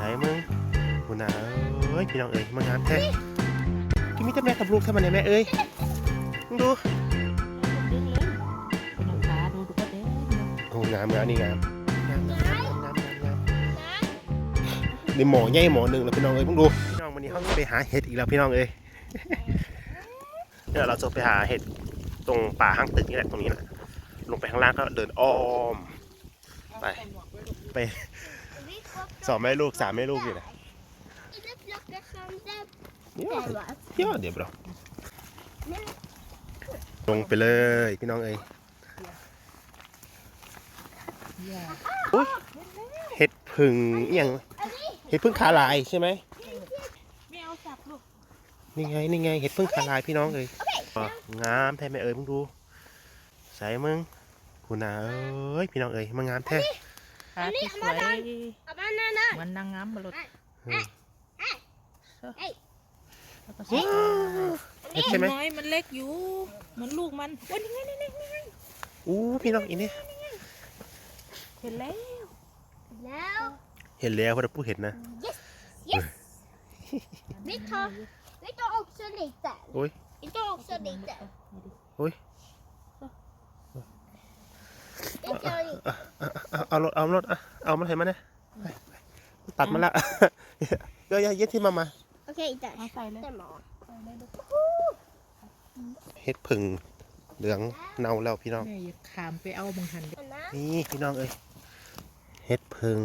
ส่มึงคุณนาเอ้ยพี่น้องเอ้ยมางามแท้กินมิตรแม่กับลูกทำมันไหนแม่เอ้ยมึงดูดึงเลยคุณน้องขาดูดูก็เด้โอ้งามงามนี่งามงามงามงามงามงามงามนี่หมอใหญ่หมอหนึ่งแล้วพี่น้องเอ้ยมึงดูพี่น้องวันนี้เขาไปหาเห็ดอีกแล้วพี่น้องเอ้ยเดี๋ยวเราจะไปหาเห็ดตรงป่าห้างตึกนี่แหละตรงนี้แหละลงไปข้างล่างก็เดินอ้อมไปไป สองแม่ลูกสามแม่ลูกอยู่นะเยเที่ยวเดี๋ยวเราลงไปเลยพี่น้องเอ้ยอย่าเห็ดผึ่งอย่างเห็ดพึ่งขาลายใช่ไหมไม่เอาจับลูกนี่ไงนี่ไงเห็ดพึ่งขาลายพี่น้องเอ้ยอ๋องามแท้แม่เอ้ยมึงดูใส่มึงคุณนาเอ้ยพี่น้องเอ้ยมางามแท้ ขาที่สวยเอามานั่นน่ะมันนางงามบลุดอืมแล้วก็เห็ดใช่ไหมน้อยมันเล็กอยู่มันลูกมันโอ้ยนี่ไงนี่ไงนี่ไงอู้พี่น้องอีนี่เห็นแล้วแล้วเห็นแล้วพอเราพูดเห็นนะ vi tar vi tar också lite Oj. vi tar också lite Oj. vi tar lite เอาเอ เอารถเอารถอะเอามันเห็นมาเนี่ยตัดมาละเยอะๆเย็ดที่มามา okej där เอาใส่เลย det var เห็ดผึ่งเหลืองเน่าแล้วพี่น้องแม่ย่าขามไปเอาบังหันนี่พี่น้องเอ้ยเห็ดผึ่ง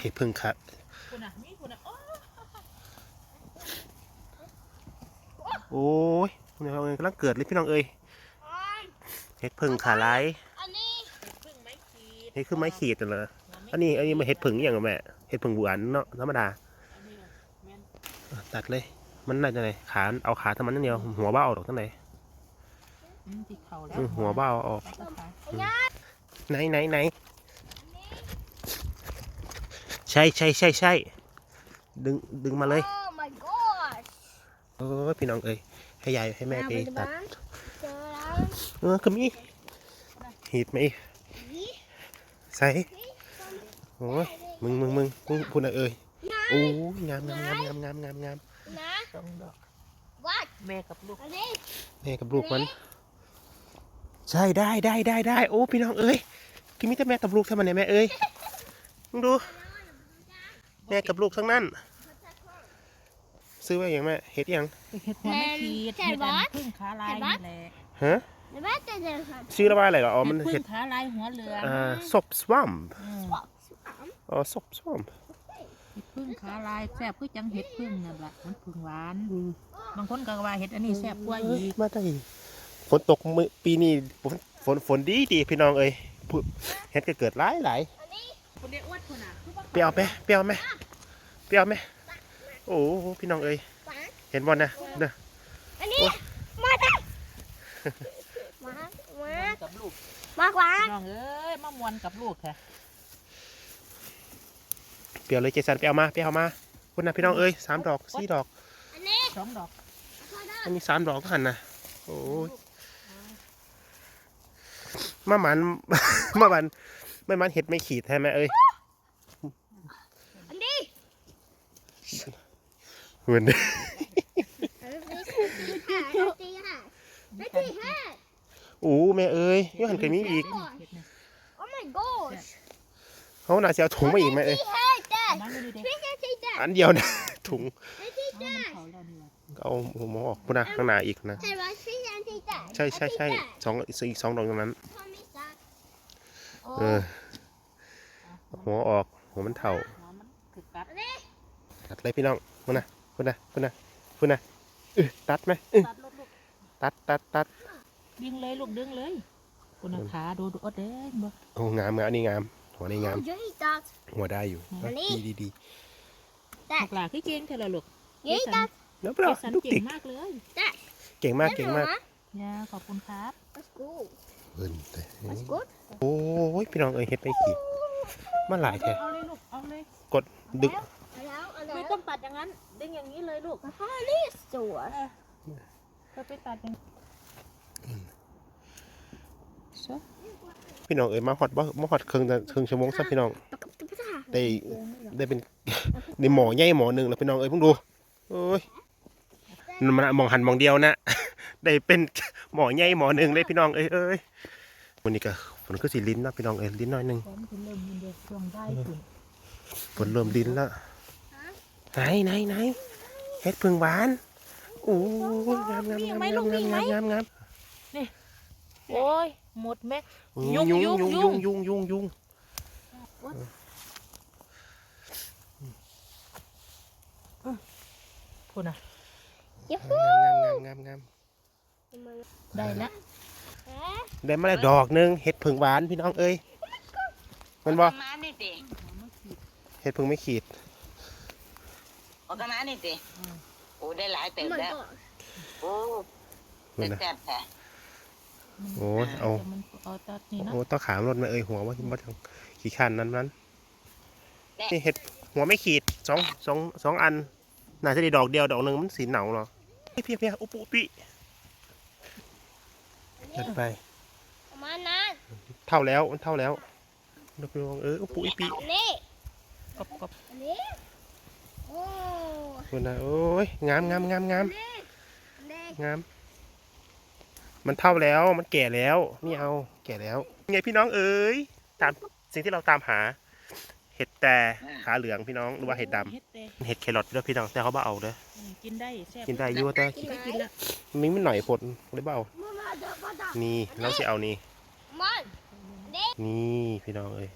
เห็ดผึ่งค่ะคุณอะนี่คุณอะโอ้ยพี่น้องเอ้ยกำลังเกิดเลยพี่น้องเอ้ย เห็ดผึ่งขาลาย Annie พึ่งไม้ขีดนี่คือไม้ขีดเหรออันนี้อันนี้มาเห็ดผึ่งอย่างอะแม่เห็ดผึ่งหวานเนาะธรรมดาตัดเลย มันน่าจะไหนขาเอาขาทำมันนั่นเดียวหัวเบ้าออกทั้งไหนหัวเบ้าออกไหนไหนไหนใช่ใช่ใช่ใช่ดึงดึงมาเลย oh my gosh เออพี่น้องเอ้ยให้ยายให้แม่ไปตัด เออคือมีหีดไหมใส่โอ้ยมึงมึงมึงมึงพูดอะไรเอ้ยโอ้ยงามงามงามงามงามงามงาม Anna สองดอก what แม่กับลูก Annie แม่กับลูกมัน ใช่ได้ได้ได้ได้โอ้พี่น้องเอ้ยกินมิแต่แม่กับลูกทำมันเนี่ยแม่เอ้ยมึงดูแม่กับลูกทั้งนั้น ซื้อไว้อย่างแม่เห็ดยังเห็ดหัวไม่ขีดแต่เห็ดอัว่านพึ่งขาลายนี่แหละฮะ det var inte det som ชื่อละว่าอะไรเหรออ๋อมันเห็ดพึ่เห็งดขาลายหัวเหลืองอ่าซบสวัมอืมอ๋อซบสวัมเห็ดพึ่งขาลายแซ่บคือจังเห็ดพึ่งนั่นแหละมันพึ่งหวานบางคนก็ว่าเห็ดอันนี้แซ่บกว่าอีกมาได้ฝนตกมื้อปีนี้ฝนฝนฝนดีดีพี่น้องเอ้ยผู้เห็ดก็เกิดหลายหลายคนเดียวอ้วนคนน่ะคือว่าเปรี้ยวไหมเปรี้ยวไหมเปรี้ยวไหมโอ้โหพี่น้องเอ้ยเห็นบอลนะนะ Annie มาได้มามากับลูก มากว่าน้องเอ้ยมามวนกับลูกค่ะเปรี้ยวเลยเจสันไปเอามาไปเอามาคุณนะพี่น้องเอ้ยสามดอกสี่ดอกอันนี้สองดอกอันนี้สามดอกก็หันนะโอ้ยมามันมามันไม่มันเห็ดไม่ขีดใช่ไหมเอ้ยอันนี้เหมือนอันนี้ตีค่ะอันนี้ตีค่ะ โอ้แม่เอ้ยยังหันกันนี้อีกเห็ดเนี่ย Oh my gosh เขาหนาเสียเอาถุงมาอีกไหมเอ้ยตีค่ะแต่มันไม่ได้เด็กพี่จะตีแต่อันเดียวนะ ถุงตีเอาแต่มันเขาแล้วนี่ว่ะเอาหัวหมอออกพุ่นนะข้างหน้าอีกนะใช่ไหมพี่จะตีแต่ใช่ใช่ใช่สองอีกสองดอกตรงนั้นพอมิซ่าเออ หัวออก หัวมันเท่าหัวมันถึกกัดอันนี้ตัดเลยพี่น้องพุ่นนะพุ่นนะพุ่นนะพุ่นนะเออตัดไหมเออตัดลูกลูกตัดตัดตัด ดึงเลยลูกดึงเลยคุณน่ะขาดูดูอดเด้งบ่โอ้งามงามอันนี้งาม หัวนี่งาม jag har hittat หัวได้อยู่อันนี้ดีดีดีลูกหลาคือเก่งเท่าละลูก jag har hittat แล้วเปเจล่าสันลูกเก่ติงกมากเลยเก่งมาก Den เก่งมาก mamma. ยาขอบคุณครับ Varsågod. เอิ้นแต่ Varsågod. โอ้ยพี่น้องเอ้ยเฮ็ดไปกี่มาหลายแท้เอาเลยลูกเอาเลย กดดึก Hallå, ไม่ hallå. ต้องตัดอย่างนั้น ดึงอย่างนี้เลยลูก Vad har ni så? ก็ไปตัดอย่างซะ พี่น้องเอ๋ยมาฮอดบ่มาฮอดครึ่งครึ่งชั่วโมงซะพี่น้องได้ได้เป็นในหมอใหญ่หมอหนึ่งแล้วพี่น้องเอ้ยเพิ่งดูโอ้ยมันมองหันมองเดียวนะได้เป็นหมอใหญ่หมอหนึ่งเลยพี่น้องเอ้ยเอ้ยวันนี้ก็ฝนก็สีลิ้นนะพี่น้องเอ้ยลิ้นหน่อยหนึ่งฝนเริ่มลิ้นแล้วไหนไหนไหนเฮ็ดพึ่งหวานโอ้ยงามงามงามงามงามงามนี่โอ้ย หมดแม็กยุยุงงยุยุงงยุยุงงยุงยุงยุงคุณอะยูงฮูามงามงามงามได้ละได้มาแล้วดอกหนึงเห็ดผึ่งหวานพี่น้องเอ้ยแมันบ่มานี่ติเห็ดผึ่งไม่ขีดออกมานี่ติโอ้ได้หลายเติบเหมือนแล้วก่อนโอ้นู่นนะแซ่บๆแท้ โอ้ยเอาแต่มันเอาตัดนี่เนาะโอ้ต้องขามรถมาเอ้ยหัวว่าว่าทางขี้ขันนั้นนั้นนี่เห็ดหัวไม่ขีดสองสองสองอันน่าจะได้ดอกเดียวดอกหนึ่งมันสีเหนาเหรอเฮ้ยเพียเพียอุปุอุปิเดินไปประมาณนั้นเท่าแล้วมันเท่าแล้วดอกลวงเอออุปุอุปิอันนี้กบกบอันนี้โอ้คุณนะโอ้ยงามงามงามงามอันนี้งาม มันเท่าแล้วมันแก่แล้วนี่เอาแก่แล้วไงพี่น้องเอ๋ยตามสิ่งที่เราตามหา เห็ดแต่ขาเหลืองพี่น้องหรือว่าเห็ดดเฮ็ดแต่ำเห็ดแครอทด้วยพี่น้องแต่เขาบ่เอาเด้ออืมกินได้แซ่บกินได้อยั่วแต่กินได้กินละมีไม่หน่อยผลเลยเบ่เอามันมาเดี๋ยวก็ได้นี่เราจะเอานี่มันนี่พี่น้องเอ้ย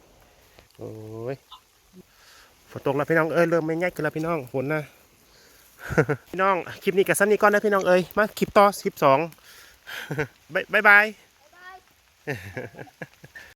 โอ้ยฝนตกแล้วพี่น้องเอ้ยเริ่มไม่ง่ายกันแล้วพี่น้องฝนนะ พี่น้องคลิปนี้กับสั้นนี้ก่อนนะพี่น้องเอ้ยมาคลิปต่อคลิปสองบ๊ายบาย บ๊ายบาย